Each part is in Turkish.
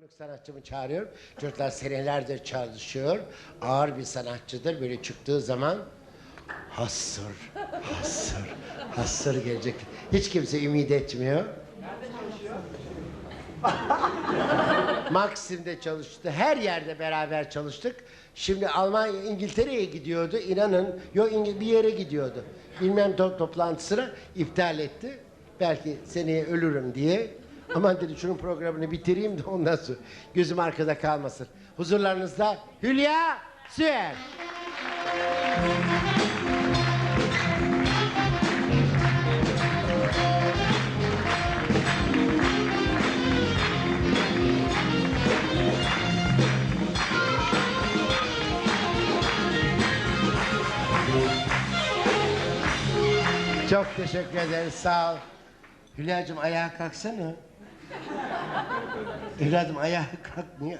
Konuk sanatçımı çağırıyorum. Çocuklar senelerdir çalışıyor. Ağır bir sanatçıdır. Böyle çıktığı zaman hassır, hassır, hassır gelecek. Hiç kimse ümit etmiyor. Maxim'de çalıştı. Her yerde beraber çalıştık. Şimdi Almanya, İngiltere'ye gidiyordu. İnanın, yok İngil- bir yere gidiyordu. Bilmem to toplantısını iptal etti. Belki seneye ölürüm diye. Aman dedi şunun programını bitireyim de ondan sonra gözüm arkada kalmasın. Huzurlarınızda Hülya Süer. Çok teşekkür ederiz. Sağ ol. Hülya'cığım ayağa kalksana. Evladım ayağa kalk. Niye,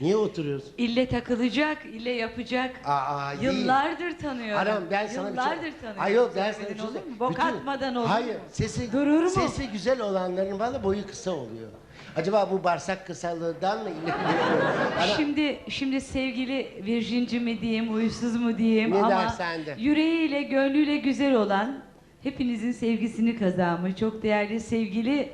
niye oturuyorsun? İlle takılacak, ille yapacak. Aa, değil. Yıllardır tanıyorum. Anam ben sana Yıllardır bir şey... tanıyorum. Ayol ben sana bir şey olur mu? Bok Bütün- atmadan olur Hayır mu? sesi, Durur mu? sesi güzel olanların valla boyu kısa oluyor. Acaba bu bağırsak kısalığından mı? Ana- Şimdi şimdi sevgili virjinci mi diyeyim, uysuz mu diyeyim Ne ama dersen de. yüreğiyle, gönlüyle güzel olan hepinizin sevgisini kazanmış. Çok değerli sevgili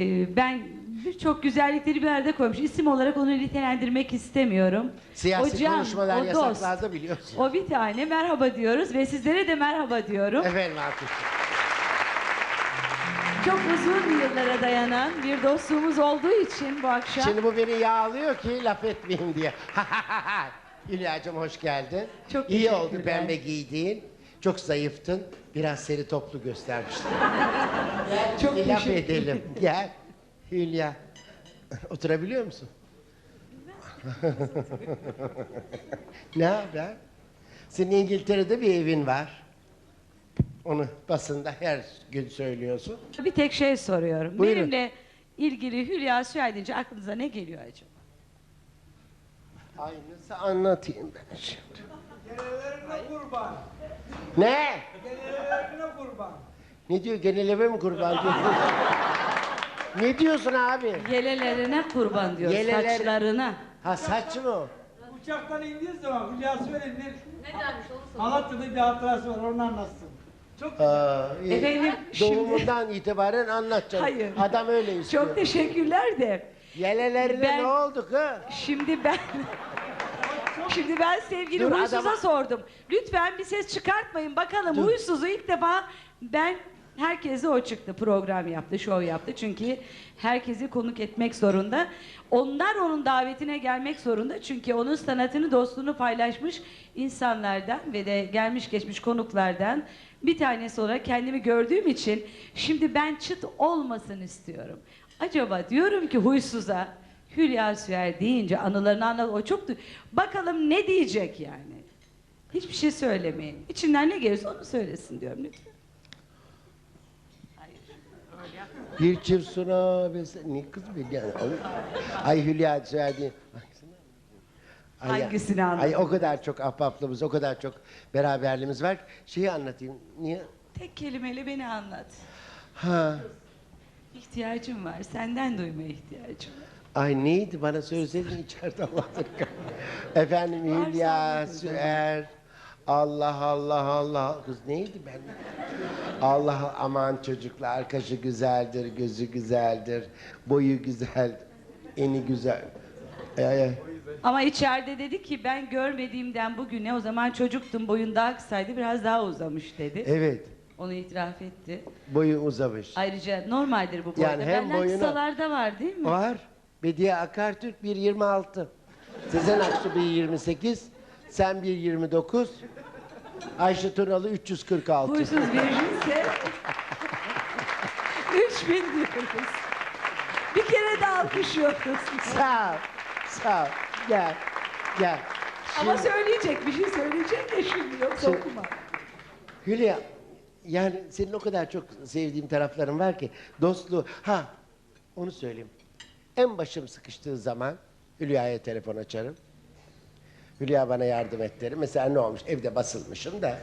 e, ben birçok güzellikleri bir arada koymuş. İsim olarak onu nitelendirmek istemiyorum. Siyasi O can, konuşmalar o dost. yasaklarda biliyorsun. O bir tane merhaba diyoruz ve sizlere de merhaba diyorum. Efendim artık. Çok uzun yıllara dayanan bir dostluğumuz olduğu için bu akşam Şimdi bu beni yağlıyor ki laf etmeyeyim diye. Hülya'cığım hoş geldin. Çok İyi oldu pembe giydiğin. Çok zayıftın. Biraz seni toplu göstermiştim. çok Bir laf teşekkür edelim. Gel. Hülya. Oturabiliyor musun? ne haber? Senin İngiltere'de bir evin var. Onu basında her gün söylüyorsun. Bir tek şey soruyorum. Buyurun. Benimle ilgili Hülya Süer deyince aklınıza ne geliyor acaba? Ay nasıl anlatayım ben şimdi? Gelelerine kurban. Ne? Gelelerine kurban. Ne diyor genel eve mi kurban diyor? ne diyorsun abi? Yelelerine kurban diyor, Yeleler- saçlarına. Ha saç mı o? Uçaktan indiği zaman Hülya söyleyin ne? Ne dermiş onu Malatya'da bir hatırası var onu anlatsın. Çok güzel. Aa, iyi. Efendim, şimdi- Doğumundan itibaren anlatacağım. Hayır. Adam öyle istiyor. Çok teşekkürler de. Yelelerine Ben- ne oldu kız? Şimdi ben Şimdi ben sevgili Dur, huysuza adama- sordum. Lütfen bir ses çıkartmayın. Bakalım Dur. huysuzu ilk defa ben herkese o çıktı. Program yaptı, şov yaptı. Çünkü herkesi konuk etmek zorunda. Onlar onun davetine gelmek zorunda. Çünkü onun sanatını, dostluğunu paylaşmış insanlardan ve de gelmiş geçmiş konuklardan bir tanesi olarak kendimi gördüğüm için şimdi ben çıt olmasın istiyorum. Acaba diyorum ki huysuza Hülya Süer deyince anılarını anlat. O çok bakalım ne diyecek yani. Hiçbir şey söylemeyin. İçinden ne gelirse onu söylesin diyorum lütfen. Bir çift bese... Ne kız be gel. Ay Hülya söyledi. Ay, Hangisini anladın? Ay o kadar çok ahbaplığımız, o kadar çok beraberliğimiz var. Şeyi anlatayım. Niye? Tek kelimeyle beni anlat. Ha. İhtiyacım var. Senden duymaya ihtiyacım var. Ay neydi bana söyleseydin içeride Allah'ın Efendim Hülya. Süer. Allah Allah Allah. Kız neydi ben? Allah aman çocuklar kaşı güzeldir, gözü güzeldir, boyu güzel, eni güzel. Ay, ay. Ama içeride dedi ki ben görmediğimden bugüne o zaman çocuktum boyun daha kısaydı biraz daha uzamış dedi. Evet, Onu itiraf etti. boyu uzamış. Ayrıca normaldir bu boyda. Yani hem Benden boyunu- kısalarda var değil mi? Var. Bediye Akartürk 1.26. Sezen Aksu 1.28. Sen 1.29. Ayşe Tunalı 346. Huysuz virjinse 3000 diyoruz. Bir kere de alkışlıyoruz. Sağ ol. Sağ ol. Gel. Gel. Ama Şimdi- söyleyecek bir şey söyleyecek de şimdi yoksa Şimdi- okuma. Hülya, yani senin o kadar çok sevdiğim tarafların var ki dostluğu. Ha, onu söyleyeyim. En başım sıkıştığı zaman Hülya'ya telefon açarım. Hülya bana yardım et derim. Mesela ne olmuş? Evde basılmışım da.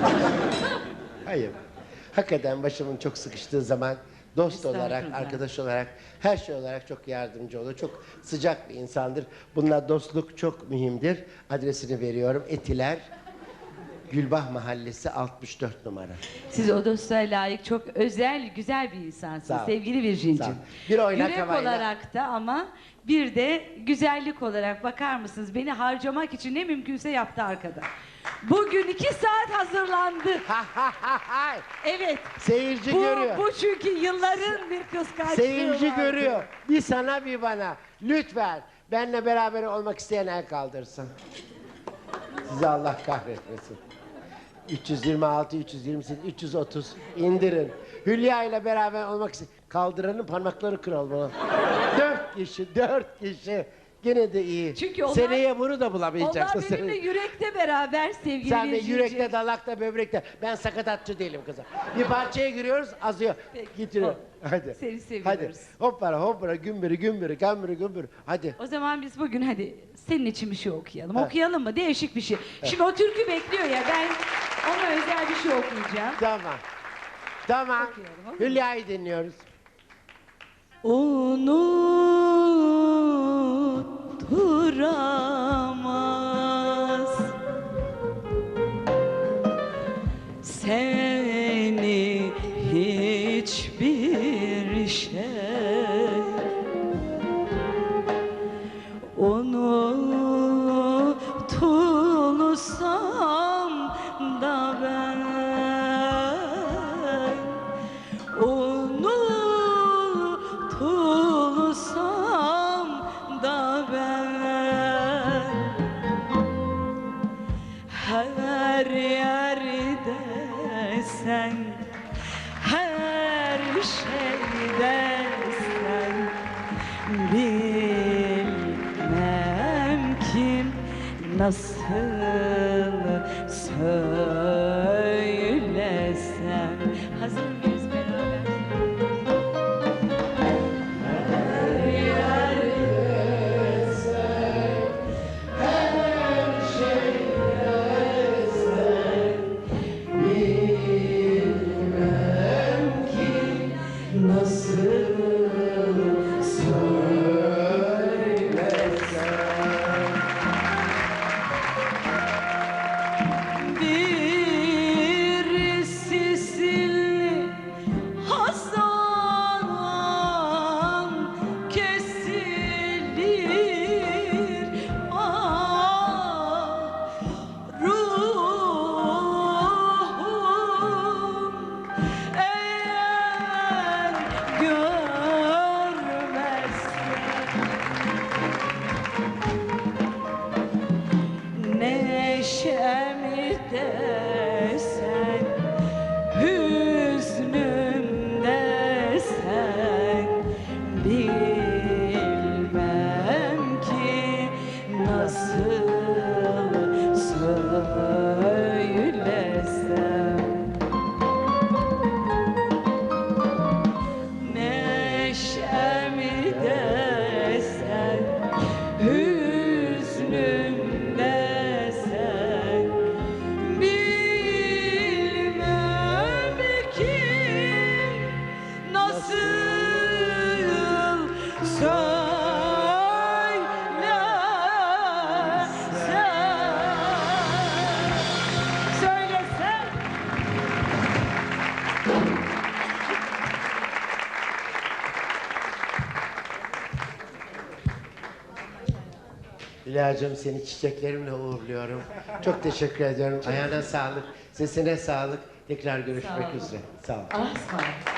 Hayır. Hakikaten başımın çok sıkıştığı zaman Dost olarak, arkadaş olarak, her şey olarak çok yardımcı olur. Çok sıcak bir insandır. Bununla dostluk çok mühimdir. Adresini veriyorum. Etiler, Gülbah Mahallesi 64 numara. Siz o dostluğa layık çok özel, güzel bir Sağ insansınız ol. sevgili Sağ ol. Virgin'cim. Bir oynak Yürek havayla- olarak da ama bir de güzellik olarak bakar mısınız? Beni harcamak için ne mümkünse yaptı arkada. Bugün iki saat hazırlandı. Ha ha ha ha! Evet. Seyirci Bu, görüyor. bu çünkü yılların bir kıskançlığı Seyirci vardı. görüyor. Bir sana bir bana. Lütfen benle beraber olmak isteyen el kaldırsın. Sizi Allah kahretmesin. 326, 328, 330 indirin. Hülya ile beraber olmak isteyen kaldıranın parmakları kırılmalı. dört kişi, dört kişi. Gene de iyi. Çünkü onlar- Seneye bunu da Onlar bulamayacaksın. benimle yürekte beraber sevgili Sen de yürekte, dalakta, böbrekte. Ben sakatatçı değilim kızım. Bir parçaya giriyoruz, azıyor. Peki. Getiriyor. Hadi. Seni seviyoruz. Hadi. Hoppara hoppara gümbürü gümbürü gümbürü gümbürü. Hadi. O zaman biz bugün hadi senin için bir şey okuyalım. Okuyalım mı? Değişik bir şey. Şimdi o türkü bekliyor ya ben ona özel bir şey okuyacağım. Tamam. Tamam. Hülya'yı dinliyoruz. Unutturamaz Hülya'cığım seni çiçeklerimle uğurluyorum. Çok teşekkür ediyorum. Ayağına sağlık. Sesine sağlık. Tekrar görüşmek olun. üzere. Sağ ol. Ah sağ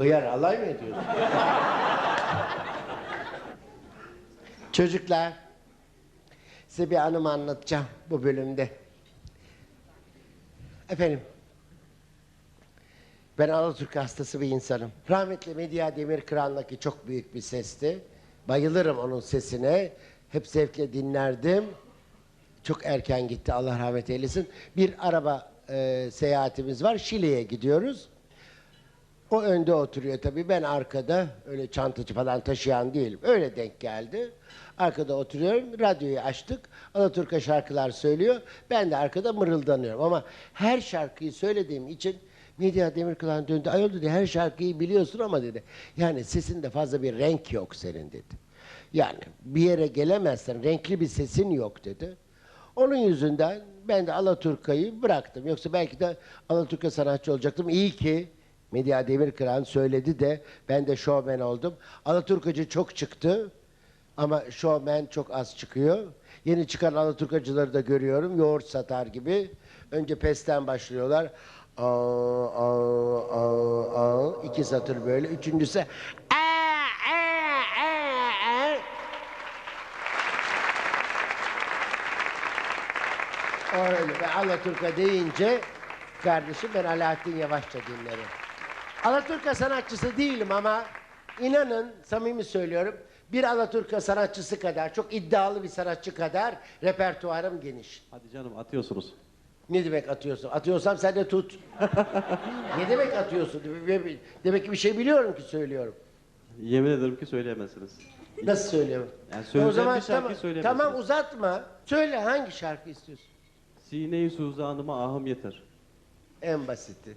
Hıyar alay mı ediyorsun? Çocuklar, size bir anımı anlatacağım bu bölümde. Efendim, Ben Alaturk hastası bir insanım. Rahmetli Medya Demirkıran'daki çok büyük bir sesti. Bayılırım onun sesine. Hep zevkle dinlerdim. Çok erken gitti Allah rahmet eylesin. Bir araba e, seyahatimiz var. Şile'ye gidiyoruz. O önde oturuyor tabii. Ben arkada öyle çantacı falan taşıyan değilim. Öyle denk geldi. Arkada oturuyorum. Radyoyu açtık. Alaturka şarkılar söylüyor. Ben de arkada mırıldanıyorum. Ama her şarkıyı söylediğim için Medya Demirkılan döndü. Ayol dedi her şarkıyı biliyorsun ama dedi. Yani sesinde fazla bir renk yok senin dedi. Yani bir yere gelemezsen renkli bir sesin yok dedi. Onun yüzünden ben de Alaturka'yı bıraktım. Yoksa belki de Alaturka sanatçı olacaktım. İyi ki Medya Demirkıran söyledi de ben de şovmen oldum. Alaturkacı çok çıktı ama şovmen çok az çıkıyor. Yeni çıkan Alaturkacıları da görüyorum. Yoğurt satar gibi. Önce pesten başlıyorlar. Aa, aa, aa, aa. İki satır böyle. Üçüncüsü aa, aa, aa, aa. Öyle. Ben Alaturka deyince kardeşim ben Alaaddin Yavaşça dinlerim. Alaturka sanatçısı değilim ama inanın samimi söylüyorum bir Alaturka sanatçısı kadar çok iddialı bir sanatçı kadar repertuarım geniş. Hadi canım atıyorsunuz. Ne demek atıyorsun? Atıyorsam sen de tut. ne demek atıyorsun? Demek ki bir şey biliyorum ki söylüyorum. Yemin ederim ki söyleyemezsiniz. Nasıl söylüyorum? Yani o zaman bir tamam, tamam uzatma. Söyle hangi şarkı istiyorsun? Sine-i suzanıma ahım yeter. En basiti.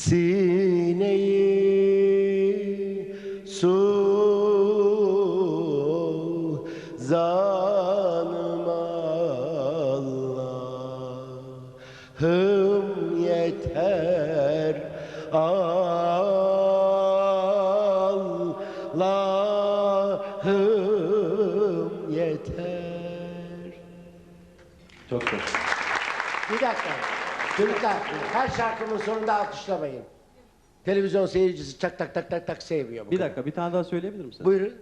Sineyi su zanıma Allah'ım yeter Allah'ım yeter Çok çok. Bir dakika. Çocuklar her şarkımın sonunda alkışlamayın. Televizyon seyircisi çak tak tak tak tak sevmiyor. bu Bir kadar. dakika bir tane daha söyleyebilir misin? Buyurun.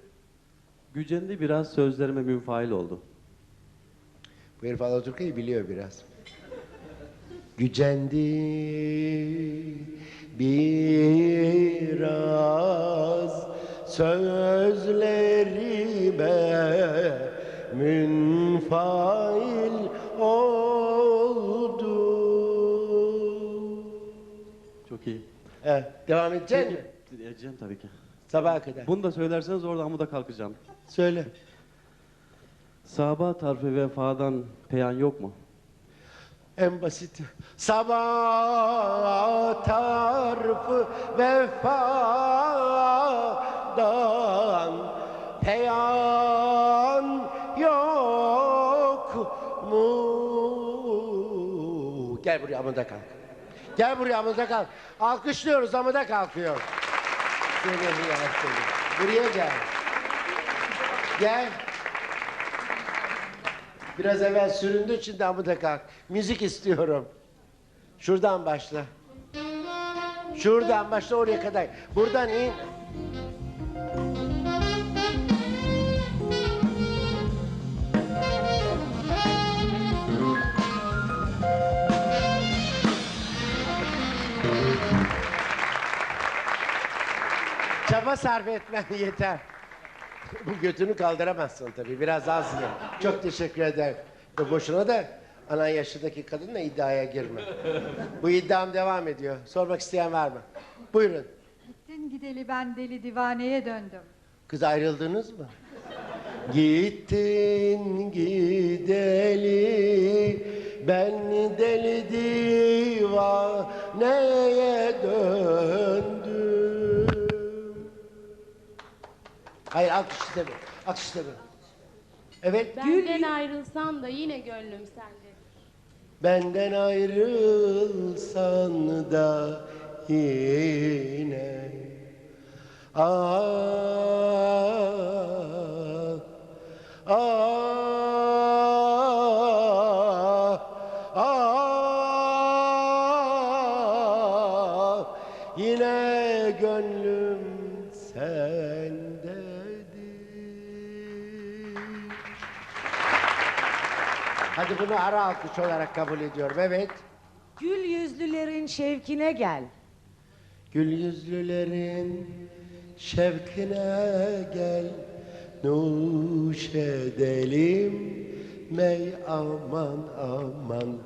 Gücendi biraz sözlerime münfail oldu. Bu herif Alaturka'yı biliyor biraz. Gücendi biraz sözlerime münfail oldu. Çok iyi. Evet, devam edecek mi? Edeceğim tabii ki. Sabaha kadar. Bunu da söylerseniz orada amuda kalkacağım. Söyle. Sabah tarfı vefadan peyan yok mu? En basit. Sabah tarfı vefadan peyan yok mu? Gel buraya amında kalk. Gel buraya amında kalk. Alkışlıyoruz amında kalkıyor. Seni buraya gel. Gel. Biraz evvel süründüğü için de da kalk. Müzik istiyorum. Şuradan başla. Şuradan başla oraya kadar. Buradan in. Çaba sarf etmen yeter. Bu götünü kaldıramazsın tabii. Biraz az ye. Çok teşekkür ederim. Ve boşuna da anan yaşındaki kadınla iddiaya girme. Bu iddiam devam ediyor. Sormak isteyen var mı? Buyurun. Gittin gideli ben deli divaneye döndüm. Kız ayrıldınız mı? Gittin gideli ben deli divaneye döndüm. Hayır alkış istemiyorum. Alkış istemiyorum. Evet. Benden ayrılsan da yine gönlüm sende. Benden ayrılsan da yine Ah Ah Hadi bunu ara alkış olarak kabul ediyorum. Evet. Gül yüzlülerin şevkine gel. Gül yüzlülerin şevkine gel Nuş edelim mey aman aman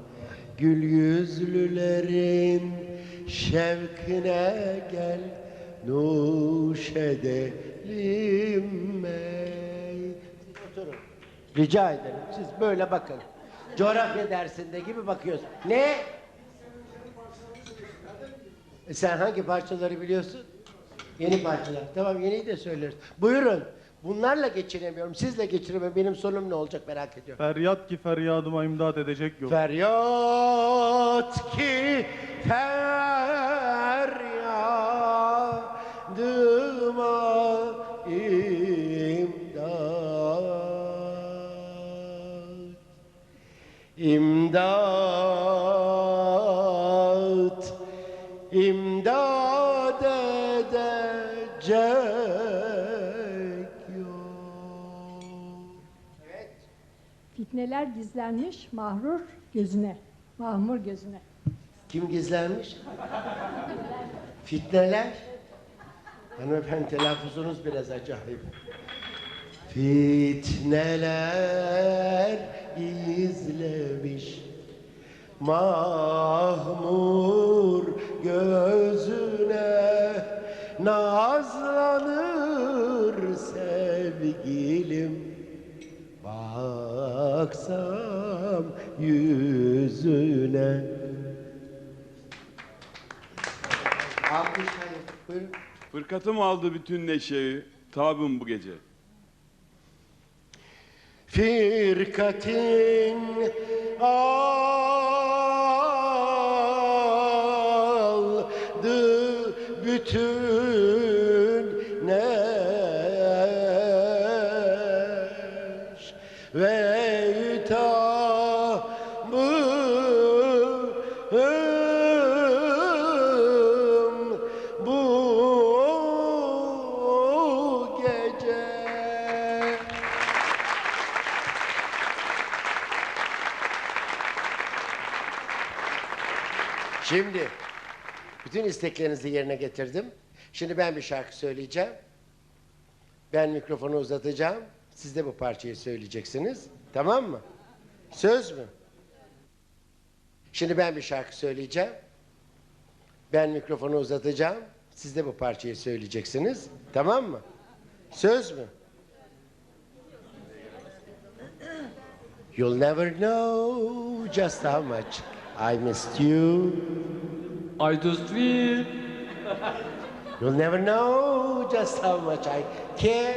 Gül yüzlülerin şevkine gel Nuş edelim mey Oturun. Rica ederim siz böyle bakın. Coğrafya dersinde gibi bakıyorsun. Ne? E sen hangi parçaları biliyorsun? Yeni parçalar. Tamam yeniyi de söyleriz. Buyurun. Bunlarla geçinemiyorum. Sizle geçiremiyorum. Benim sonum ne olacak merak ediyorum. Feryat ki feryadıma imdad edecek yok. Feryat ki feryadıma İmdat, imdad edecek yok. Evet. Fitneler gizlenmiş mahrur gözüne, mahmur gözüne. Kim gizlenmiş? Fitneler. Hanımefendi telaffuzunuz biraz acayip. Fitneler izlemiş Mahmur gözüne Nazlanır sevgilim Baksam yüzüne Alkış hayır. Buyurun. Fırkatım aldı bütün neşeyi, tabım bu gece. Firkatin aldı bütün Şimdi bütün isteklerinizi yerine getirdim. Şimdi ben bir şarkı söyleyeceğim. Ben mikrofonu uzatacağım. Siz de bu parçayı söyleyeceksiniz. Tamam mı? Söz mü? Şimdi ben bir şarkı söyleyeceğim. Ben mikrofonu uzatacağım. Siz de bu parçayı söyleyeceksiniz. Tamam mı? Söz mü? You'll never know just how much I missed you. I just will. You'll never know just how much I care.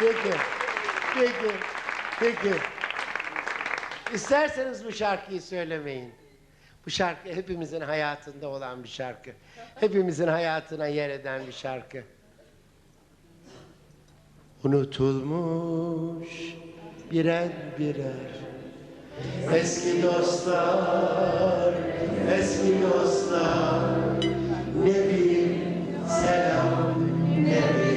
peki, peki, peki. İsterseniz bu şarkıyı söylemeyin. Bu şarkı hepimizin hayatında olan bir şarkı. Hepimizin hayatına yer eden bir şarkı. Unutulmuş birer birer. Eski dostlar, eski dostlar Ne bir selam, ne bir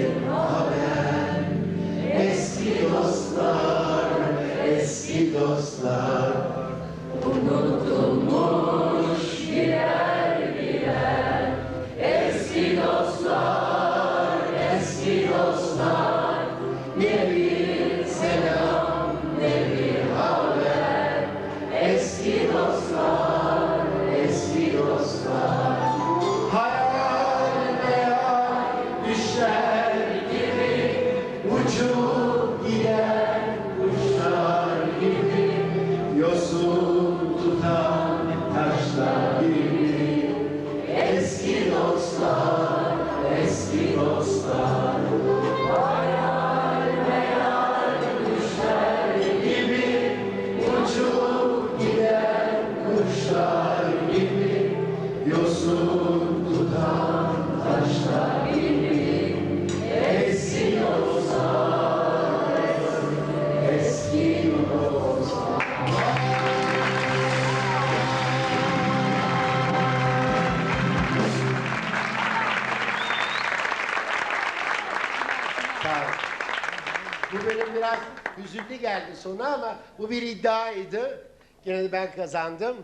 iddiaydı. Gene de ben kazandım.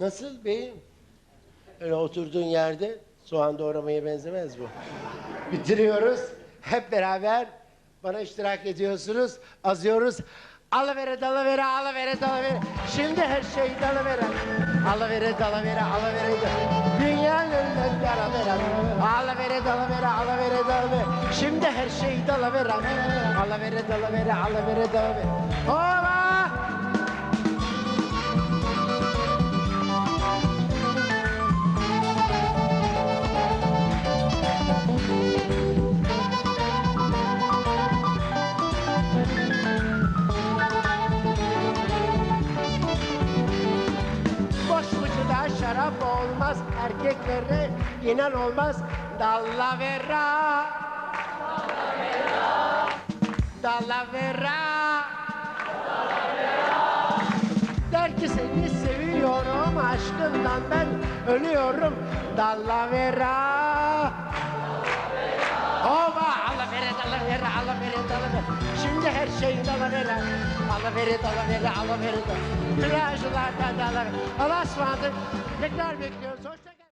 Nasıl beyim? Öyle oturduğun yerde soğan doğramaya benzemez bu. Bitiriyoruz. Hep beraber bana iştirak ediyorsunuz. Azıyoruz. Alıvere dalavere alıvere dalavere. Şimdi her şey dalavere. Alıvere dalavere alıvere dalavere. Dünyanın önünde dalavere. Alıvere dalavere alıvere dalavere. Şimdi her şey dalavere. Alıvere dalavere alıvere dalavere. Hova! Erkeklere inan olmaz. Dallavera. Dallavera. Der ki seni seviyorum, aşkından ben ölüyorum. Dallavera. Ova, alavere, dalavere, alavere, dalavere. Şimdi her şey dalavere. Alavere, dalavere, alavere, dalavere. Plajlarda dalavere. Allah'a ısmarladık. Tekrar bekliyoruz. Hoşça kalın.